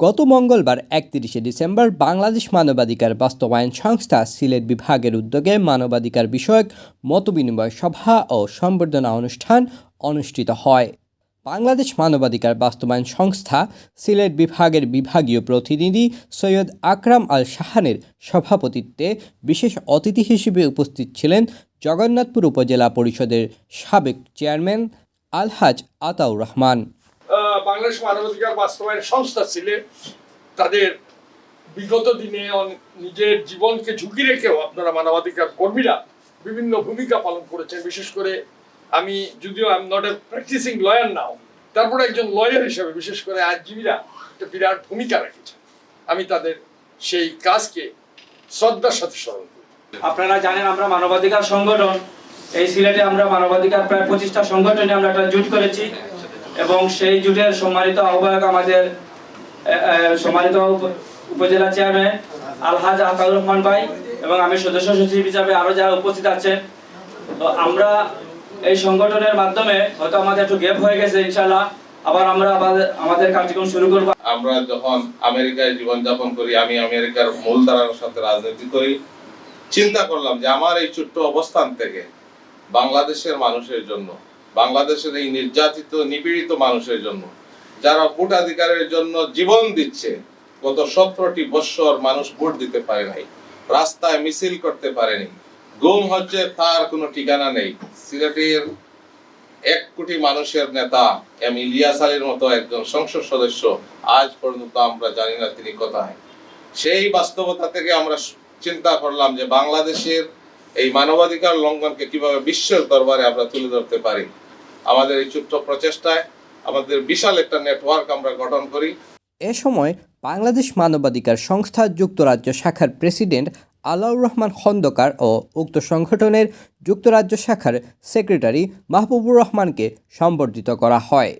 গত মঙ্গলবার একত্রিশে ডিসেম্বর বাংলাদেশ মানবাধিকার বাস্তবায়ন সংস্থা সিলেট বিভাগের উদ্যোগে মানবাধিকার বিষয়ক মতবিনিময় সভা ও সম্বর্ধনা অনুষ্ঠান অনুষ্ঠিত হয়। বাংলাদেশ মানবাধিকার বাস্তবায়ন সংস্থা সিলেট বিভাগের বিভাগীয় প্রতিনিধি সৈয়দ আকরাম আল শাহানের সভাপতিত্বে বিশেষ অতিথি হিসেবে উপস্থিত ছিলেন জগন্নাথপুর উপজেলা পরিষদের সাবেক চেয়ারম্যান আলহাজ আতাউর রহমান। বাংলাদেশ মানবাধিকার বাস্তবায়ন সংস্থা ছিলেন তাদের বিগত দিনে নিজের জীবনকে ঝুঁকি রেখেও আপনারা মানবাধিকার কর্মীরা বিভিন্ন ভূমিকা পালন করেছেন। বিশেষ করে আমি যদিও I am not a practicing lawyer now তারপরে একজন লয়ার হিসেবে বিশেষ করে আইনজীবীরা একটা বিরাট ভূমিকা রেখেছে আমি তাদের সেই কাজকে শ্রদ্ধার সাথে স্মরণ করি। আপনারা জানেন আমরা মানবাধিকার সংগঠন, এই সিলেটে আমরা মানবাধিকার প্রায় পঁচিশটা সংগঠনে আমরা একটা জুট করেছি। এবং সেই জুটের সম্মানিত আহ্বায়ক আমাদের সম্মানিত উপজেলা চেয়ারম্যান আলহাজ আতাউর রহমান ভাই এবং আমি সদস্য সচিব হিসাবে আরও যারা উপস্থিত আছেন। তো আমরা এই সংগঠনের মাধ্যমে হয়তো আমাদের একটু গ্যাপ হয়ে গেছে ইনশাল্লাহ আবার আমরা আমাদের কার্যক্রম শুরু করব। আমরা যখন আমেরিকায় জীবনযাপন করি, আমি আমেরিকার মূলধারার সাথে রাজনীতি করি, চিন্তা করলাম যে আমার এই ছোট্ট অবস্থান থেকে বাংলাদেশের মানুষের জন্য বাংলাদেশের এই নির্যাতিত, নিপীড়িত মানুষের জন্য, যারা ভোটাধিকারের জন্য জীবন দিচ্ছে, গত সতেরোটি বৎসর মানুষ ভোট দিতে পারে নাই, রাস্তায় মিছিল করতে পারেনি গুম হচ্ছে তার কোনো ঠিকানা নেই। সিলেটের এক কোটি মানুষের নেতা এম ইলিয়াস আলীর মতো একজন সংসদ সদস্য আজ পর্যন্ত আমরা জানি না তিনি কোথায়। সেই বাস্তবতা থেকে আমরা চিন্তা করলাম যে বাংলাদেশের এই মানবাধিকার লঙ্ঘনকে কীভাবে বিশ্বের দরবারে আমরা তুলে ধরতে পারি? আমাদের এই ছোট্ট প্রচেষ্টায় আমাদের বিশাল একটা নেটওয়ার্ক আমরা গঠন করি। এ সময় বাংলাদেশ মানবাধিকার সংস্থা যুক্তরাজ্য শাখার প্রেসিডেন্ট আলাউর রহমান খন্দকার ও উক্ত সংগঠনের যুক্তরাজ্য শাখার সেক্রেটারি মাহবুবুর রহমানকে সম্বর্ধিত করা হয়।